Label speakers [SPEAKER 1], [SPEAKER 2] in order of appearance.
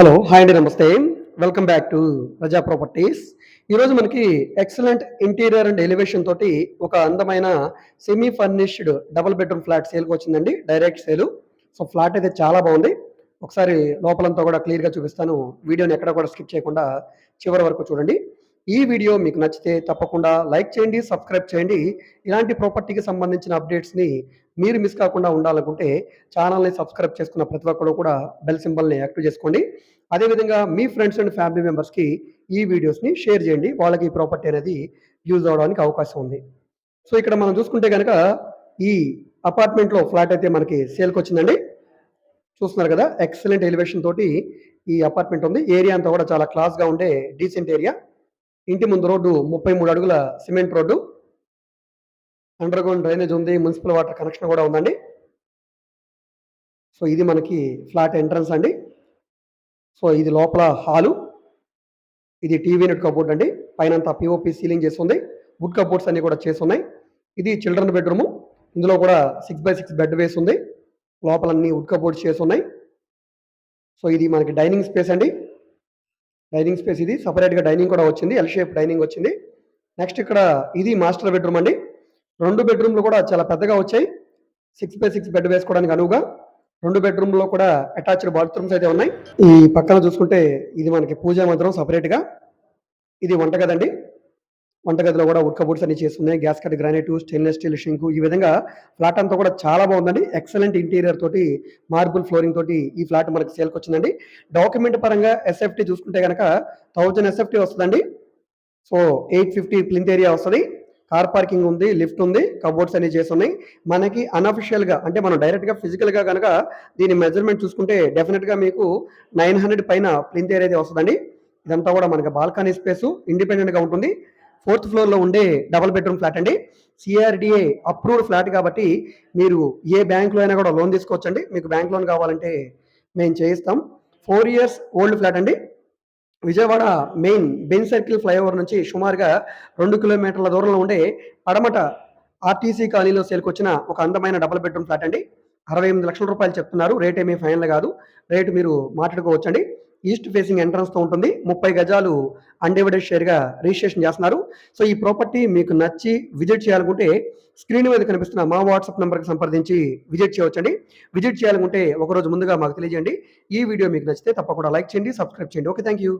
[SPEAKER 1] Hello hi అండి నమస్తే. Welcome back to Praja properties ఈరోజు మనకి ఎక్సలెంట్ ఇంటీరియర్ అండ్ ఎలివేషన్ తోటి ఒక అందమైన semi furnished double bedroom flat సేల్కి వచ్చిందండి డైరెక్ట్ సేలు సో ఫ్లాట్ అయితే చాలా బాగుంది. ఒకసారి లోపలంతా కూడా క్లియర్గా చూపిస్తాను. వీడియోని ఎక్కడ కూడా స్కిప్ చేయకుండా చివరి వరకు చూడండి. ఈ వీడియో మీకు నచ్చితే తప్పకుండా లైక్ చేయండి సబ్స్క్రైబ్ చేయండి. ఇలాంటి ప్రాపర్టీకి సంబంధించిన అప్డేట్స్ని మీరు మిస్ కాకుండా ఉండాలనుకుంటే ఛానల్ని సబ్స్క్రైబ్ చేసుకున్న ప్రతి ఒక్కరు కూడా బెల్ సింబల్ని యాక్టివ్ చేసుకోండి. అదేవిధంగా మీ ఫ్రెండ్స్ అండ్ ఫ్యామిలీ మెంబర్స్కి ఈ వీడియోస్ని షేర్ చేయండి. వాళ్ళకి ఈ ప్రాపర్టీ అనేది యూజ్ అవడానికి అవకాశం ఉంది. సో ఇక్కడ మనం చూసుకుంటే కనుక ఈ అపార్ట్మెంట్లో ఫ్లాట్ అయితే మనకి సేల్కి వచ్చిందండి. చూస్తున్నారు కదా ఎక్సలెంట్ ఎలివేషన్ తోటి ఈ అపార్ట్మెంట్ ఉంది. ఏరియా అంతా కూడా చాలా క్లాస్గా ఉండే డీసెంట్ ఏరియా ఇంటి ముందు రోడ్డు ముప్పై మూడు అడుగుల cement road. Underground drainage ఉంది మున్సిపల్ వాటర్ కనెక్షన్ కూడా ఉందండి. సో ఇది మనకి ఫ్లాట్ ఎంట్రన్స్ అండి. సో ఇది లోపల హాలు. ఇది టీవీ నెట్ కబోర్డ్ అండి. పైన అంతా పిఓపి సీలింగ్ చేసి ఉంది వుడ్ కబోర్డ్స్ అన్ని కూడా చేసి ఉన్నాయి ఇది చిల్డ్రన్ బెడ్రూము. ఇందులో కూడా సిక్స్ బై సిక్స్ బెడ్ వేసి ఉంది లోపల అన్ని వుడ్ కబోర్డ్స్ చేసి ఉన్నాయి సో ఇది మనకి డైనింగ్ స్పేస్ అండి. డైనింగ్ స్పేస్ ఇది. సపరేట్గా డైనింగ్ కూడా వచ్చింది. ఎల్ షేప్ డైనింగ్ వచ్చింది. నెక్స్ట్ ఇక్కడ ఇది మాస్టర్ బెడ్రూమ్ అండి. రెండు బెడ్రూమ్లు కూడా చాలా పెద్దగా వచ్చాయి. సిక్స్ బై సిక్స్ బెడ్ వేసుకోవడానికి అనువుగా రెండు బెడ్రూమ్లో కూడా అటాచ్డ్ బాత్రూమ్స్ అయితే ఉన్నాయి. ఈ పక్కన చూసుకుంటే ఇది మనకి పూజా మందిరం సపరేట్గా ఇది వంటగది కదండి వంటగదిలో కూడా ఉడక బుడ్స్ అన్ని చేస్తున్నాయి. Gas cut granite stainless steel sink ఈ విధంగా ఫ్లాట్ అంతా కూడా చాలా బాగుందండి. ఎక్సలెంట్ ఇంటీరియర్ తోటి మార్బుల్ ఫ్లోరింగ్ తోటి ఈ ఫ్లాట్ మనకి సేల్కి వచ్చిందండి. డాక్యుమెంట్ పరంగా ఎస్ఎఫ్టీ చూసుకుంటే కనుక థౌజండ్ ఎస్ఎఫ్టీ వస్తుందండి. So eight fifty plinth area వస్తుంది. కార్ పార్కింగ్ ఉంది లిఫ్ట్ ఉంది కబోర్డ్స్ అన్ని చేసి ఉన్నాయి మనకి అన్అఫిషియల్గా అంటే మనం డైరెక్ట్గా ఫిజికల్గా కనుక దీని మెజర్మెంట్ చూసుకుంటే డెఫినెట్గా మీకు నైన్ హండ్రెడ్ పైన ప్లింత్ ఏరియా అయితే వస్తుందండి. ఇదంతా కూడా మనకి బాల్కనీ స్పేస్ ఇండిపెండెంట్గా ఉంటుంది. ఫోర్త్ ఫ్లోర్లో ఉండే డబల్ బెడ్రూమ్ ఫ్లాట్ అండి. సిఆర్డిఏ అప్రూవ్డ్ ఫ్లాట్ కాబట్టి మీరు ఏ బ్యాంక్లో అయినా కూడా లోన్ తీసుకోవచ్చండి. మీకు బ్యాంక్ లోన్ కావాలంటే మేము చేయిస్తాం. ఫోర్ ఇయర్స్ ఓల్డ్ ఫ్లాట్ అండి. Vijayawada main Benz circle flyover నుంచి సుమారుగా రెండు కిలోమీటర్ల దూరంలో ఉండే పడమట ఆర్టీసీ కాలనీలో సేల్కొచ్చిన ఒక అందమైన డబల్ బెడ్రూమ్ ఫ్లాట్ అండి. అరవై ఎనిమిది లక్షల రూపాయలు చెప్తున్నారు. రేట్ ఏమీ ఫైనల్ కాదు. రేటు మీరు మాట్లాడుకోవచ్చండి. ఈస్ట్ ఫేసింగ్ ఎంట్రన్స్తో ఉంటుంది. ముప్పై గజాలు అన్డివైడెడ్ షేర్గా రిజిస్ట్రేషన్ చేస్తున్నారు. సో ఈ ప్రాపర్టీ మీకు నచ్చి విజిట్ చేయాలనుకుంటే స్క్రీన్ మీద కనిపిస్తున్న మా వాట్సాప్ నెంబర్కి సంప్రదించి విజిట్ చేయవచ్చండి. విజిట్ చేయాలనుకుంటే ఒకరోజు ముందుగా మాకు తెలియజేయండి. ఈ వీడియో మీకు నచ్చితే తప్పకుండా లైక్ చేయండి సబ్స్క్రైబ్ చేయండి. Okay thank you